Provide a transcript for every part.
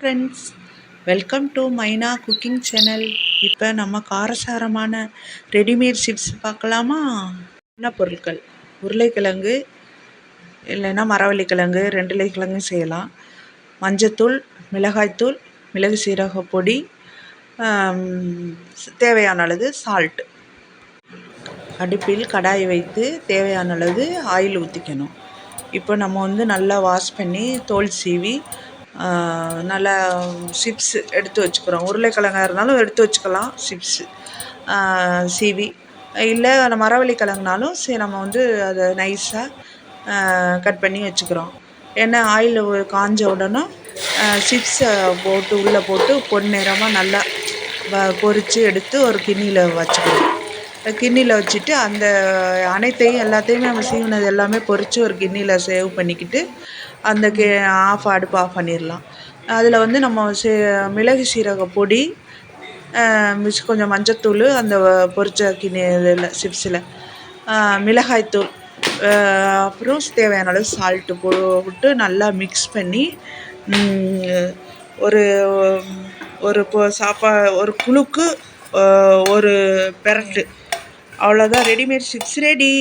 Friends welcome to Maina cooking channel இப்போ நம்ம காரசாரமான ரெடிமேட் சிப்ஸ் பார்க்கலாமா? என்ன பொருட்கள்? உருளைக்கிழங்கு இல்லைன்னா மரவள்ளிக்கிழங்கு ரெண்டு கிழங்கும் செய்யலாம். மஞ்சத்தூள் மிளகாய்த்தூள் மிளகு சீரக பொடி தேவையான அளவு சால்ட் அடுப்பில் கடாயை வைத்து தேவையான அளவு ஆயில் ஊற்றிக்கணும் இப்போ நம்ம வந்து நல்லா வாஷ் பண்ணி தோல் சீவி நல்லா சிப்ஸு எடுத்து வச்சுக்கிறோம். உருளைக்கிழங்கா இருந்தாலும் எடுத்து வச்சுக்கலாம். சிப்ஸு சீவி. இல்லை மரவள்ளி கிழங்குனாலும் சரி நம்ம வந்து அதை நைஸாக கட் பண்ணி வச்சுக்கிறோம். எண்ணெய் ஆயில் காஞ்ச உடனே சிப்ஸை போட்டு உள்ளே போட்டு பொன்னிறமாக நல்லா வ பொரித்து எடுத்து ஒரு கிண்ணியில் வச்சுக்கணும் கிண்ணியில் வச்சுட்டு அந்த அனைத்தையும் எல்லாத்தையுமே நம்ம சீவினது எல்லாமே பொரித்து ஒரு கிண்ணியில் சேவ் பண்ணிக்கிட்டு அந்த கி ஆஃப் அடுப்பு ஆஃப் பண்ணிடலாம். அதில் வந்து நம்ம சே மிளகு சீரக பொடி மிஸ் கொஞ்சம் மஞ்சத்தூள் அந்த பொறிச்ச கிண்ணி இதில் சிப்ஸில். மிளகாய்த்தூள் அப்புறம் தேவையான அளவு சால்ட்டு போட்டு நல்லா மிக்ஸ் பண்ணி ஒரு ஒரு சாப்பா ஒரு குழுக்கு ஒரு பெரட்டு. அவ்வளோதான் ரெடிமேட் சிப்ஸ் ரெடி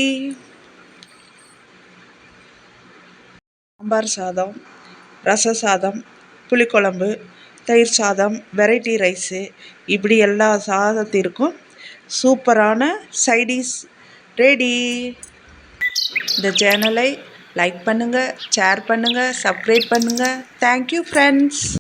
சாம்பார் சாதம் ரச சாதம் புளிக்குழம்பு தயிர் சாதம் வெரைட்டி ரைஸு இப்படி எல்லா சாதத்திற்கும் சூப்பரான சைடிஸ் ரெடி இந்த சேனலை லைக் பண்ணுங்கள் ஷேர் பண்ணுங்கள் சப்ஸ்கிரைப் பண்ணுங்கள் தேங்க்யூ ஃப்ரெண்ட்ஸ்